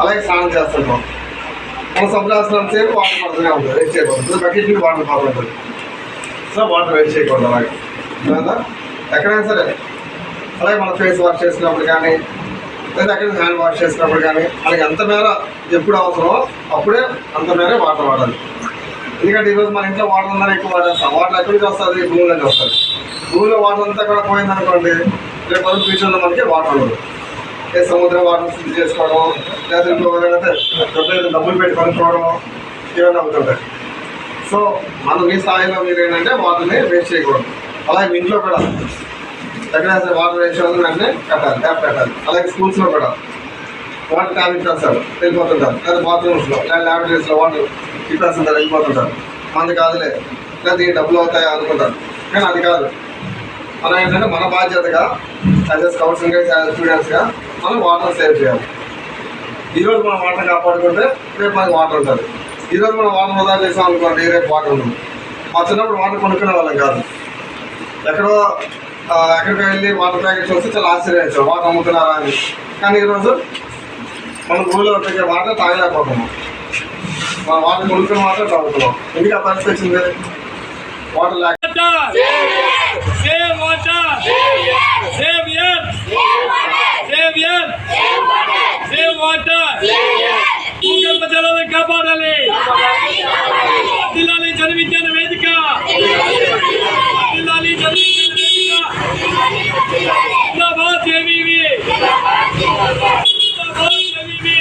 అలాగే స్నానం చేస్తుంటాం మన సబ్రాసనం సేపు వాటర్ పడుతూనే ఉంటుంది వేస్ట్ చేయకూడదు. బకెట్ మీద వాటర్ పడుతుంది ఉంటుంది సో వాటర్ వేస్ట్ చేయకూడదు అలాగే. ఎక్కడైనా సరే. అలాగే మన ఫేస్ వాష్ చేసినప్పుడు కానీ లేదా ఎక్కడ హ్యాండ్ వాష్ చేసినప్పుడు కానీ అలాగే ఎంత మేర ఎప్పుడు అవసరమో అప్పుడే అంత మేరే వాటర్ వాడాలి. ఎందుకంటే ఈరోజు మన ఇంట్లో వాటర్ అందరూ ఎక్కువ వాడేస్తాం. వాటర్ ఎక్కడికి వస్తుంది? భూమిలోకి వస్తుంది. భూమిలో వాటర్ అంతా కూడా పోయిందనుకోండి రేపు ఫ్యూచర్లో మనకి వాటర్ ఉండదు. సముద్రం వాటర్ శుద్ధి చేసుకోవడం లేదా ఇంకో ఏదైనా డబ్బులు డబ్బులు పెట్టి కొనుక్కోవడం ఇవన్నీ అవుతుంటాయి. సో మనం మీ స్థాయిలో మీరు ఏంటంటే వాటర్ని వేస్ట్ చేయకూడదు. అలాగే మీ ఇంట్లో కూడా దగ్గర వాటర్ వేస్ట్ అవుతుంది వెంటనే కట్టాలి ట్యాప్ కట్టాలి. అలాగే స్కూల్స్లో కూడా వాటర్ ట్యాప్ ఇచ్చేస్తారు వెళ్ళిపోతుంటారు. లేదా బాత్రూమ్స్లో లేదా ల్యాబరేటరీస్లో వాటర్ ఇచ్చేస్తుంటారు వెళ్ళిపోతుంటారు. మనది కాదులే లేదా ఈ డబ్బులు అవుతాయా అనుకుంటారు. కానీ అది కాదు. మనం ఏంటంటే మన బాధ్యతగా యాజ్ ఎ స్కౌట్స్గా యాజ్ స్టూడెంట్స్గా మనం వాటర్ సేవ్ చేయాలి. ఈరోజు మనం వాటర్ కాపాడుకుంటే రేపు మనకి వాటర్ ఉంటుంది ఈరోజు మనం వాటర్ వృధా చేసాం అనుకోండి రేపు వాటర్ ఉండదు. మా చిన్నప్పుడు వాటర్ కొనుక్కునే వాళ్ళం కాదు. ఎక్కడో ఆ, ఎక్కడికి వెళ్ళి వాటర్ ప్యాకెట్స్ వస్తే చాలా ఆశ్చర్యించాం వాటర్ అమ్ముతున్నారా అని. కానీ ఈరోజు మన భూమిలో పెట్టే వాటర్ తాగలేకపోతున్నాం. మన వాటర్ కొనుక్కున్న వాటర్ తాగుతున్నాం. ఎందుకు ఆ పరిస్థితి వచ్చింది? వాటర్ లేక భూగర్భ జలాలను కాపాడాలి జిల్లాలి జన విజ్ఞాన వేదిక జిల్లాలి జన విజ్ఞాన వేదిక జిందాబాద్ జేవీవి జిందాబాద్ జేవీవి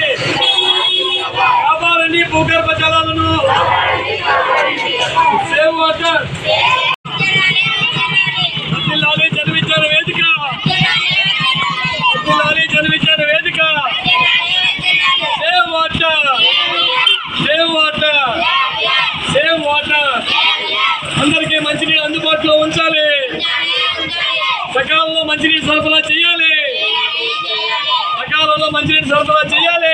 కాపాడండి భూగర్భ జలాలను water save water save water అందరికీ మంచినీరు అందుబాటులో ఉంచాలి. సకాలంలో మంచినీరు సరఫరా చేయాలి. సకాలంలో మంచినీరు సరఫరా చేయాలి.